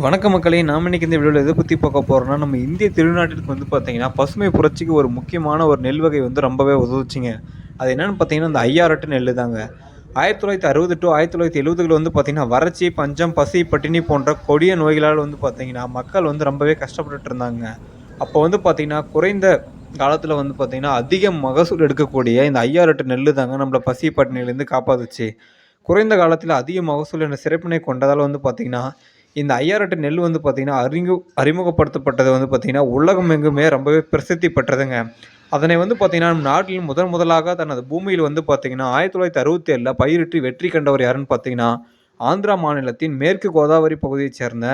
வணக்க மக்களே நாம் இன்றைக்கி இந்த வீடியோவில் எதை பற்றி பார்க்க போகிறோம்னா நம்ம இந்திய திருநாட்டிற்கு வந்து பார்த்தீங்கன்னா பசுமை புரட்சிக்கு ஒரு முக்கியமான ஒரு நெல் வகை வந்து ரொம்பவே உதவுச்சிங்க. அது என்னென்னு பார்த்தீங்கன்னா இந்த ஐயாரட்டு நெல் தாங்க ஆயிரத்தி தொள்ளாயிரத்தி அறுபது டு ஆயிரத்தி தொள்ளாயிரத்தி எழுபதுகளில் வந்து பார்த்திங்கன்னா வறட்சி பஞ்சம் பசி பட்டினி போன்ற கொடிய நோய்களால் வந்து பார்த்தீங்கன்னா மக்கள் வந்து ரொம்பவே கஷ்டப்பட்டுட்டு இருந்தாங்க. அப்போ வந்து பார்த்திங்கன்னா குறைந்த காலத்தில் வந்து பார்த்திங்கன்னா அதிக மகசூல் எடுக்கக்கூடிய இந்த ஐயாரட்டு நெல் தாங்க நம்மளை பசி பட்டினிலேருந்து காப்பாத்துச்சு. குறைந்த காலத்தில் அதிக மகசூல் என்ற சிறப்பினை கொண்டதால் வந்து பார்த்திங்கன்னா இந்த ஐயாரட்டு நெல் வந்து பார்த்திங்கன்னா அறிமு அறிமுகப்படுத்தப்பட்டது வந்து பார்த்திங்கன்னா உலகம் எங்குமே ரொம்பவே பிரசித்தி பெற்றதுங்க. அதனை வந்து பார்த்திங்கன்னா நம் நாட்டில் முதன் முதலாக தனது பூமியில் வந்து பார்த்திங்கன்னா ஆயிரத்தி தொள்ளாயிரத்தி அறுபத்தி ஏழில் பயிரிட்டு வெற்றி கண்டவர் யாருன்னு பார்த்தீங்கன்னா ஆந்திரா மாநிலத்தின் மேற்கு கோதாவரி பகுதியைச் சேர்ந்த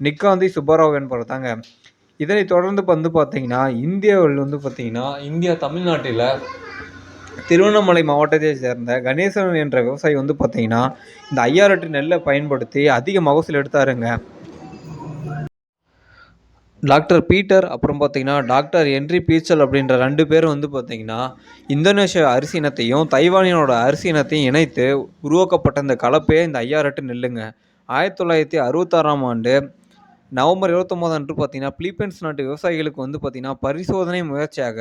நிக்காந்தி சுப்பராவ் என்பவர் தாங்க. இதனை தொடர்ந்து வந்து பார்த்தீங்கன்னா இந்தியாவில் வந்து பார்த்தீங்கன்னா இந்தியா தமிழ்நாட்டில் திருவண்ணாமலை மாவட்டத்தை சேர்ந்த கணேசன் என்ற விவசாயி வந்து பார்த்தீங்கன்னா இந்த ஐயாரெட்டு நெல்லை பயன்படுத்தி அதிக மகசூல் எடுத்தாருங்க. டாக்டர் பீட்டர் அப்புறம் பார்த்தீங்கன்னா டாக்டர் என்ரி பீச்சல் அப்படின்ற ரெண்டு பேரும் வந்து பார்த்தீங்கன்னா இந்தோனேஷியா அரிசி இனத்தையும் தைவானியனோட அரிசி இனத்தையும் இணைத்து உருவாக்கப்பட்ட இந்த கலப்பே இந்த ஐயாரெட்டு நெல்லுங்க. ஆயிரத்தி தொள்ளாயிரத்தி அறுபத்தாறாம் ஆண்டு நவம்பர் இருபத்தொம்போது அன்று பார்த்தீங்கன்னா பிலிப்பைன்ஸ் நாட்டு விவசாயிகளுக்கு வந்து பார்த்திங்கன்னா பரிசோதனை முயற்சியாக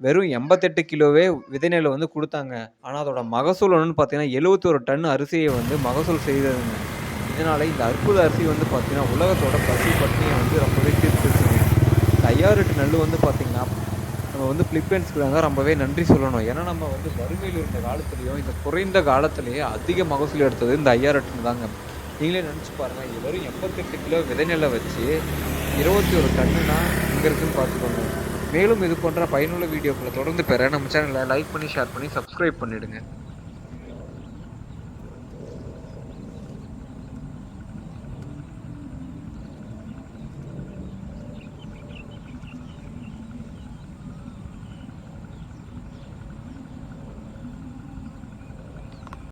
வெறும் எண்பத்தெட்டு கிலோவே விதை நெல்லை வந்து கொடுத்தாங்க. ஆனால் அதோட மகசூல் ஒன்றுன்னு பார்த்தீங்கன்னா எழுபத்தி ஒரு டன் அரிசியை வந்து மகசூல் செய்ததுங்க. இதனால் இந்த அற்புத அரிசி வந்து பார்த்தீங்கன்னா உலகத்தோட பசி பட்டினியை வந்து ரொம்பவே தீர்த்துச்சுங்க இந்த நெல் வந்து பார்த்திங்கன்னா நம்ம வந்து பிலிப்பைன்ஸ்க்கு தாங்க ரொம்பவே நன்றி சொல்லணும். ஏன்னா நம்ம வந்து வறுமையில் இருந்த காலத்துலேயும் இந்த குறைந்த காலத்திலேயே அதிக மகசூல் எடுத்தது இந்த ஐயாரெட்டுன்னு தாங்க. நீங்களே நினச்சி பாருங்கள் இது வெறும் எண்பத்தெட்டு கிலோ விதை நெல்லை வச்சு இருபத்தி ஒரு டன்னுனா இங்கே இருக்குன்னு பார்த்துக்கோங்க மேலும் இது போன்ற பயனுள்ள வீடியோக்களை தொடர்ந்து பெற நம்ம சேனலை லைக் பண்ணி ஷேர் பண்ணி சப்ஸ்கிரைப் பண்ணிவிடுங்க